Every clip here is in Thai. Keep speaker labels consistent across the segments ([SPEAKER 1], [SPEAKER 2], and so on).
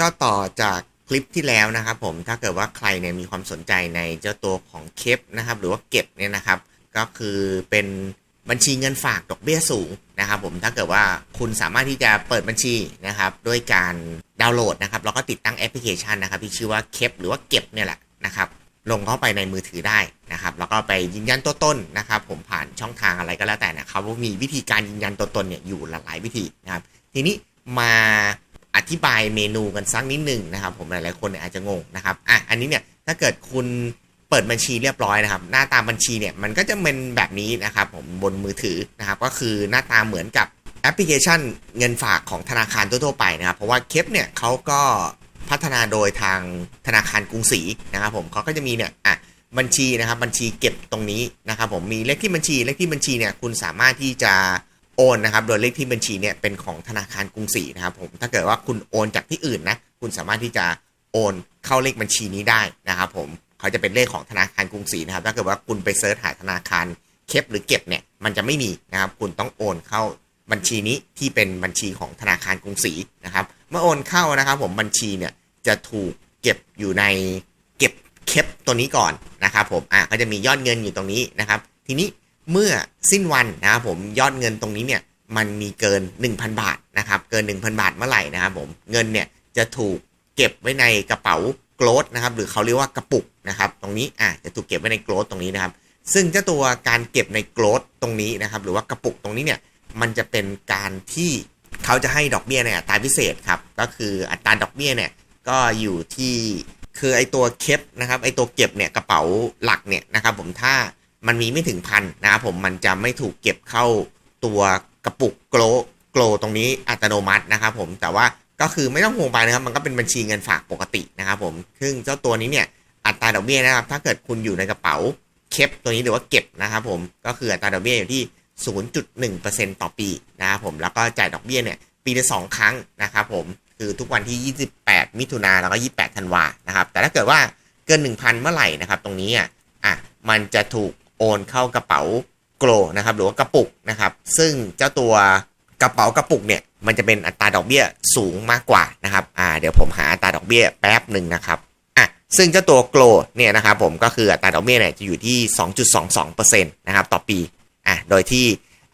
[SPEAKER 1] ก็ต่อจากคลิปที่แล้วนะครับผมถ้าเกิดว่าใครเนี่ยมีความสนใจในเจ้าตัวของเคปนะครับ หรือว่าเก็บเนี่ยนะครับ ก็คือเป็นบัญชีเงินฝากดอกเบี้ยสูงนะครับ ผมถ้าเกิดว่าคุณสามารถที่จะเปิดบัญชีนะครับ ด้วยการดาวน์โหลดนะครับแล้วก็ติดตั้งแอปพลิเคชันนะครับที่ชื่อว่าเคปหรือว่าเก็บเนี่ยแหละนะครับลงเข้าไปในมือถือได้นะครับ แล้วก็ไปยืนยันตัวตนนะครับ ผมผ่านช่องทางอะไรก็แล้วแต่นะครับว่ามีวิธีการยืนยันตัวตนเนี่ยอยู่หลายวิธีนะครับ ทีนี้มา อธิบายเมนูกันสักนิดหนึ่งนะครับ ผมหลายๆคนเนี่ยอาจจะงงนะครับอะอันนี้เนี่ยถ้าเกิดคุณเปิดบัญชีเรียบร้อยนะครับ หน้าตาบัญชีเนี่ยมันก็จะเป็นแบบนี้นะครับ ผมบนมือถือนะครับ ก็คือหน้าตาเหมือนกับแอปพลิเคชันเงินฝากของธนาคารทั่วๆไปนะครับ เพราะว่าเคปเนี่ยเขาก็พัฒนาโดยทางธนาคารกรุงศรีนะครับผมเขาก็จะมีเนี่ยอะบัญชีนะครับบัญชีเก็บตรงนี้นะครับผมมีเลขที่บัญชีเลขที่บัญชีเนี่ยคุณสามารถที่จะ โอนนะครับ โดยเลขที่บัญชีเนี่ยเป็นของธนาคารกรุงศรีนะครับผม ถ้าเกิดว่าคุณโอนจากที่อื่นนะ คุณสามารถที่จะโอนเข้าเลขบัญชีนี้ได้นะครับผม เขาจะเป็นเลขของธนาคารกรุงศรีนะครับ ถ้าเกิดว่าคุณไปเซิร์ชหาธนาคารเคปหรือเก็บเนี่ยมันจะไม่มีนะครับ คุณต้องโอนเข้าบัญชีนี้ที่เป็นบัญชีของธนาคารกรุงศรีนะครับ เมื่อโอนเข้านะครับ ผมบัญชีเนี่ยจะถูกเก็บอยู่ในเก็บเคปตัวนี้ก่อนนะครับผม อะก็จะมียอดเงินอยู่ตรงนี้นะครับ ทีนี้ เมื่อสิ้นวันนะครับผมยอดเงินตรงนี้เนี่ยมันมีเกิน 1,000 บาทนะครับเกิน 1,000 บาทเมื่อไหร่นะครับผมเงินเนี่ยจะถูกเก็บไว้ในกระเป๋าโกลดนะครับหรือเขาเรียกว่ากระปุกนะครับตรงนี้อะจะถูกเก็บไว้ในโกลดตรงนี้นะครับซึ่งเจ้าตัวการเก็บในโกลดตรงนี้นะครับหรือว่ากระปุกตรงนี้เนี่ยมันจะเป็นการที่เขาจะให้ดอกเบี้ยในอัตราพิเศษครับก็คืออัตราดอกเบี้ยเนี่ยก็อยู่ที่คือไอตัวเคปนะครับไอตัวเก็บเนี่ยกระเป๋าหลักเนี่ยนะครับผมถ้า มันมีไม่ถึงพันนะครับผมมันจะไม่ถูกเก็บเข้าตัวกระปุกโกลโกลตรงนี้อัตโนมัตินะครับผมแต่ว่าก็คือไม่ต้องห่วงไปนะครับ มันก็เป็นบัญชีเงินฝากปกตินะครับผมซึ่งเจ้าตัวนี้เนี่ยอัตราดอกเบี้ยนะครับ ถ้าเกิดคุณอยู่ในกระเป๋าเคปตัวนี้หรือว่าเก็บนะครับผมก็คืออัตราดอกเบี้ยอยู่ที่ 0.1%ต่อปีนะครับผมแล้วก็จ่ายดอกเบี้ยเนี่ยปีละสองครั้งนะครับผมคือทุกวันที่ 28 มิถุนาแล้วก็ 28 ธันวานะครับแต่ถ้าเกิดว่าเกิน 1,000 เมื่อไหร่นะครับ ตรงนี้อะอะมันจะถูก โอนเข้ากระเป๋าโกลนะครับ หรือว่ากระปุกนะครับ ซึ่งเจ้าตัวกระเป๋ากระปุกเนี่ยมันจะเป็นอัตราดอกเบี้ยสูงมากกว่านะครับอ่าเดี๋ยวผมหาอัตราดอกเบี้ยแป๊บหนึ่งนะครับอะซึ่งเจ้าตัวโกลเนี่ยนะครับผมก็คืออัตราดอกเบี้ยเนี่ยจะอยู่ที่ 2.22%นะครับต่อปีอะโดยที่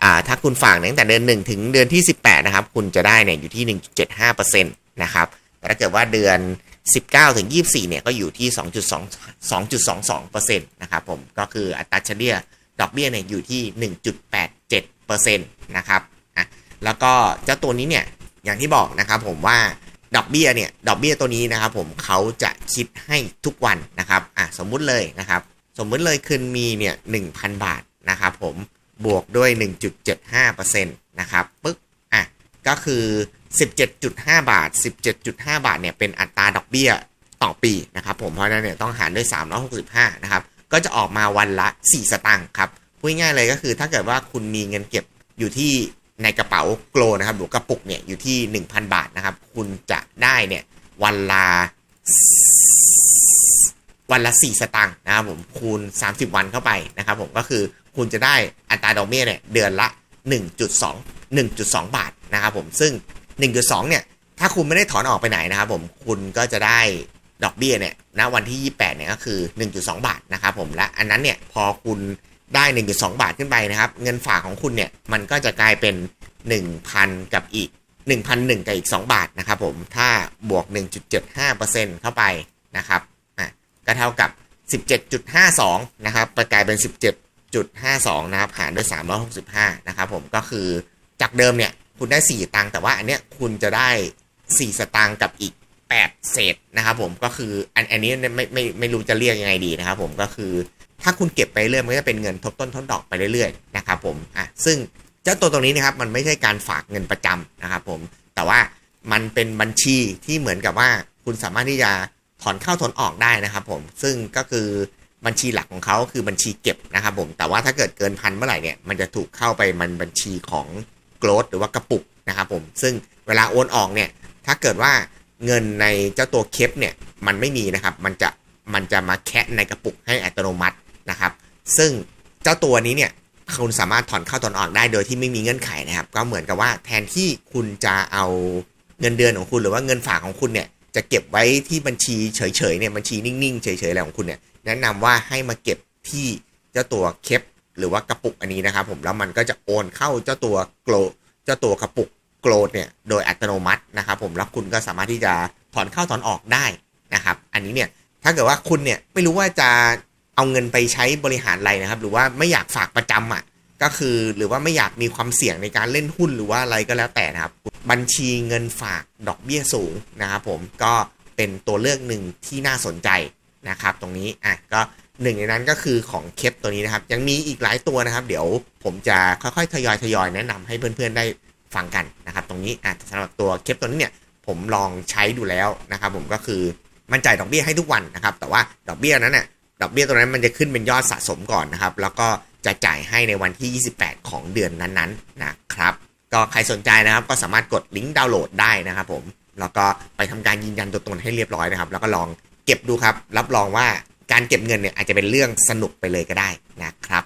[SPEAKER 1] อ่าถ้าคุณฝากตั้งแต่เดือน 1 ถึงเดือนที่ 18 นะครับ คุณจะได้เนี่ยอยู่ที่ 1.75%นะครับแต่ถ้าเกิดว่าเดือน 19ถึง24 เนี่ย ก็อยู่ที่ 2.2 2.22%นะครับผม ก็คืออัตราเฉลี่ยดอกเบี้ยเนี่ยอยู่ที่ 1.87%นะครับอะแล้วก็เจ้าตัวนี้เนี่ย อย่างที่บอกนะครับผมว่าดอกเบี้ยเนี่ย ดอกเบี้ยตัวนี้นะครับผมเขาจะคิดให้ทุกวันนะครับอะสมมุติเลยนะครับ สมมุติเลยคืนมีเนี่ย 1,000 บาทนะครับผม บวกด้วย 1.75%นะครับ ปึ๊บ อะ ก็คือ 17.5 บาท 17.5 บาทเนี่ยเป็นอัตราดอกเบี้ยต่อปีนะครับผมเพราะฉะนั้นเนี่ยต้องหารด้วย 365 นะครับ ก็จะออกมาวันละ 4 สตางค์ครับพูดง่ายเลยก็คือถ้าเกิดว่าคุณมีเงินเก็บอยู่ที่ในกระเป๋าโกลนะครับหรือกระปุกเนี่ยอยู่ที่ 1,000 บาทนะครับ คุณจะได้เนี่ยวันละวันละ 4 สตางค์นะครับผมคูณ 30 วันเข้าไปนะครับผมก็คือคุณจะได้อัตราดอกเบี้ยเนี่ยเดือนละ 1.2 1.2 บาทนะครับผมซึ่ง 1.2 เนี่ย ถ้าคุณไม่ได้ถอนออกไปไหนนะครับผมคุณก็จะได้ดอกเบี้ยเนี่ยณวันที่ 28 เนี่ยก็คือ 1.2 บาทนะครับผมและอันนั้นเนี่ยพอคุณได้ 1.2 บาทขึ้นไปนะครับ เงินฝากของคุณเนี่ยมันก็จะกลายเป็น 1,000 กับอีก 1,001 กับอีก 2 บาทนะครับผมถ้าบวก 1.75%เข้าไปนะครับอะก็เท่ากับ 17.52 นะครับกลายเป็น 17.52 นะครับหารด้วย 365 นะครับผมก็คือจากเดิมเนี่ย คุณได้ 4 ตังค์แต่ว่าอันเนี้ยคุณจะได้ 4 สตางค์กับอีก 8 เศษนะครับผมก็คืออันอันนี้ไม่ไม่ไม่รู้จะเรียกยังไงดีนะครับผมก็คือถ้าคุณเก็บไปเรื่อยมันก็จะเป็นเงินทบต้นทบดอกไปเรื่อยๆนะครับผมอะซึ่งเจ้าตัวตรงนี้นะครับมันไม่ใช่การฝากเงินประจำนะครับผมแต่ว่ามันเป็นบัญชีที่เหมือนกับว่าคุณสามารถที่จะถอนเข้าถอนออกได้นะครับผมซึ่งก็คือบัญชีหลักของเขาคือบัญชีเก็บนะครับผมแต่ว่าถ้าเกิดเกินพันเมื่อไหร่เนี่ยมันจะถูกเข้าไปมันบัญชีของ ลดหรือว่ากระปุกนะครับผมซึ่งเวลาโอนออกเนี่ยถ้าเกิดว่าเงินในเจ้าตัวเคปเนี่ยมันไม่มีนะครับมันจะมันจะมาแคะในกระปุกให้อัตโนมัตินะครับ ซึ่งเจ้าตัวนี้เนี่ยคุณสามารถถอนเข้าถอนออกได้โดยที่ไม่มีเงื่อนไขนะครับ ก็เหมือนกับว่าแทนที่คุณจะเอาเงินเดือนของคุณหรือว่าเงินฝากของคุณเนี่ยจะเก็บไว้ที่บัญชีเฉยๆเนี่ยบัญชีนิ่งๆเฉยๆอะไรของคุณเนี่ยแนะนำว่าให้มาเก็บที่เจ้าตัวเคป หรือว่ากระปุกอันนี้นะครับผมแล้วมันก็จะโอนเข้าเจ้าตัวโกลเจ้าตัวกระปุกโกลดเนี่ยโดยอัตโนมัตินะครับผมแล้วคุณก็สามารถที่จะถอนเข้าถอนออกได้นะครับ อันนี้เนี่ยถ้าเกิดว่าคุณเนี่ยไม่รู้ว่าจะเอาเงินไปใช้บริหารอะไรนะครับ หรือว่าไม่อยากฝากประจำอะก็คือหรือว่าไม่อยากมีความเสี่ยงในการเล่นหุ้นหรือว่าอะไรก็แล้วแต่นะครับ บัญชีเงินฝากดอกเบี้ยสูงนะครับผมก็เป็นตัวเลือกหนึ่งที่น่าสนใจนะครับ ตรงนี้อะก็ หนึ่งในนั้นก็คือของเคปตัวนี้นะครับ ยังมีอีกหลายตัวนะครับ เดี๋ยวผมจะค่อยๆทยอยทยอยแนะนำให้เพื่อนๆได้ฟังกันนะครับ ตรงนี้อะสำหรับตัวเคปตัวนี้เนี่ยผมลองใช้ดูแล้วนะครับ ผมก็คือมันจ่ายดอกเบี้ยให้ทุกวันนะครับ แต่ว่าดอกเบี้ยนั้นเนี่ยดอกเบี้ยตัวนั้นมันจะขึ้นเป็นยอดสะสมก่อนนะครับ แล้วก็จะจ่ายให้ในวันที่ 28 ของเดือนนั้นๆนะครับ ก็ใครสนใจนะครับก็สามารถกดลิงก์ดาวน์โหลดได้นะครับผมแล้วก็ไปทำการยืนยันตัวตนให้เรียบร้อยนะครับ แล้วก็ลองเก็บดูครับ รับรองว่า การเก็บเงินเนี่ยอาจจะเป็นเรื่องสนุกไปเลยก็ได้นะครับ